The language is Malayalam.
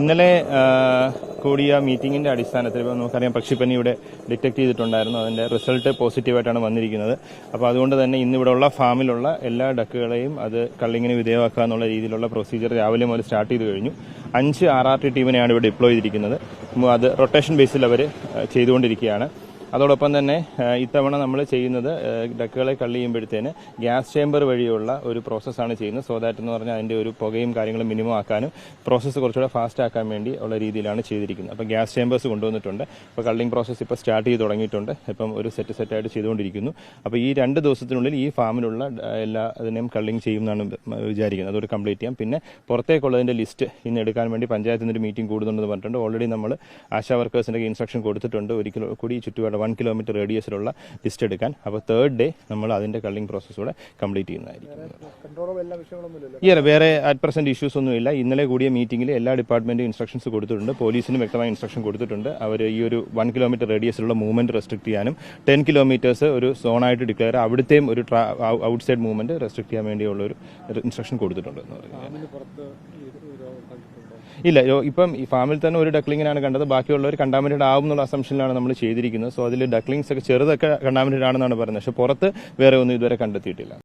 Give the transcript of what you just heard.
ഇന്നലെ കൂടിയ മീറ്റിംഗിന്റെ അടിസ്ഥാനത്തിൽ ഇപ്പോൾ നമുക്കറിയാം പക്ഷിപ്പനി ഇവിടെ ഡിറ്റക്ട് ചെയ്തിട്ടുണ്ടായിരുന്നു. അതിന്റെ റിസൾട്ട് പോസിറ്റീവായിട്ടാണ് വന്നിരിക്കുന്നത്. അപ്പോൾ അതുകൊണ്ട് തന്നെ ഇന്ന് ഇവിടെയുള്ള ഫാമിലുള്ള എല്ലാ ഡക്കുകളെയും അത് കള്ളിങ്ങിന് വിധേയമാക്കുക എന്നുള്ള രീതിയിലുള്ള പ്രൊസീജിയർ രാവിലെ മുതൽ സ്റ്റാർട്ട് ചെയ്ത് കഴിഞ്ഞു. അഞ്ച് ആർ ആർ ടി ടീമിനെയാണ് ഇവിടെ ഡിപ്ലോയ് ചെയ്തിരിക്കുന്നത്. അത് റൊട്ടേഷൻ ബേസിൽ അവർ ചെയ്തുകൊണ്ടിരിക്കുകയാണ്. അതോടൊപ്പം തന്നെ ഇത്തവണ നമ്മൾ ചെയ്യുന്നത് ഡക്കുകളെ കള്ളി ചെയ്യുമ്പോഴത്തേന് ഗ്യാസ് ചേമ്പർ വഴിയുള്ള ഒരു പ്രോസസ്സാണ് ചെയ്യുന്നത്. സോ ദാറ്റ് എന്ന് പറഞ്ഞാൽ അതിന്റെ ഒരു പുകയും കാര്യങ്ങളും മിനിമം ആക്കാനും പ്രോസസ്സ് കുറച്ചുകൂടെ ഫാസ്റ്റ് ആക്കാൻ വേണ്ടി ഉള്ള രീതിയിലാണ് ചെയ്തിരിക്കുന്നത്. അപ്പോൾ ഗ്യാസ് ചേമ്പേഴ്സ് കൊണ്ടുവന്നിട്ടുണ്ട്. ഇപ്പോൾ കള്ളിങ് പ്രോസസ്സ് ഇപ്പോൾ സ്റ്റാർട്ട് ചെയ്ത് തുടങ്ങിയിട്ടുണ്ട്. ഇപ്പം ഒരു സെറ്റ് സെറ്റായിട്ട് ചെയ്തുകൊണ്ടിരിക്കുന്നു. അപ്പോൾ ഈ രണ്ട് ദിവസത്തിനുള്ളിൽ ഈ ഫാമിലുള്ള എല്ലാ അതിനെയും കള്ളിങ് ചെയ്യുമെന്നാണ് വിചാരിക്കുന്നത്. അതൊരു കംപ്ലീറ്റ് ചെയ്യാം. പിന്നെ പുറത്തേക്കുള്ളതിന്റെ ലിസ്റ്റ് ഇന്ന് എടുക്കാൻ വേണ്ടി പഞ്ചായത്തിൽ നിന്ന് ഒരു മീറ്റിംഗ് കൂടുന്നുണ്ടെന്ന് പറഞ്ഞിട്ടുണ്ട്. ഓൾറെഡി നമ്മൾ ആശാ വർക്കേഴ്സിന്റെ ഇൻസ്ട്രക്ഷൻ കൊടുത്തിട്ടുണ്ട്. ഒരിക്കലും കിലോ കൂടി ചുറ്റുപാട് വൺ കിലോമീറ്റർ റേഡിയസിലുള്ള ലിസ്റ്റ് എടുക്കാൻ. അപ്പോൾ തേർഡ് ഡേ നമ്മൾ അതിന്റെ കള്ളിങ് പ്രോസസ്സ് കൂടെ കംപ്ലീറ്റ് ചെയ്യുന്നതായിരിക്കും. അല്ല വേറെ അറ്റ് പ്രസന്റ് ഇഷ്യൂസ് ഒന്നുമില്ല ഇന്നലെ കൂടിയ മീറ്റിംഗിൽ എല്ലാ ഡിപ്പാർട്ട്മെന്റും ഇൻസ്ട്രക്ഷൻസ് കൊടുത്തിട്ടുണ്ട്. പോലീസിന് വ്യക്തമായ ഇൻസ്ട്രക്ഷൻ കൊടുത്തിട്ടുണ്ട്. അവർ ഈ ഒരു വൺ കിലോമീറ്റർ റേഡിയസിലുള്ള മൂവ്മെന്റ് റെസ്ട്രിക്ട് ചെയ്യാനും ടെൻ കിലോമീറ്റേഴ്സ് ഒരു സോണായിട്ട് ഡിക്ലെയർ അവിടുത്തെയും ഒരു ഔട്ട്സൈഡ് മൂവ്മെന്റ് റെസ്ട്രിക്ട് ചെയ്യാൻ വേണ്ടിയുള്ള ഒരു ഇൻസ്ട്രക്ഷൻ കൊടുത്തിട്ടുണ്ട് എന്ന് പറയുന്നത്. ഇല്ല ഇപ്പം ഈ ഫാമിൽ തന്നെ ഒരു ഡക്ലിങ്ങിനാണ് കണ്ടത്. ബാക്കിയുള്ളവർ കണ്ടാമിനേറ്റ് ആവും എന്നുള്ള അസംഷനിലാണ് നമ്മൾ ചെയ്തിരിക്കുന്നത്. സോ അതിൽ ഡക്ലിങ്സ് ഒക്കെ ചെറുതൊക്കെ കണ്ടാമിനേറ്റ് ആണെന്നാണ് പറയുന്നത്. പക്ഷെ പുറത്ത് വേറെ ഒന്നും ഇതുവരെ കണ്ടെത്തിയിട്ടില്ല.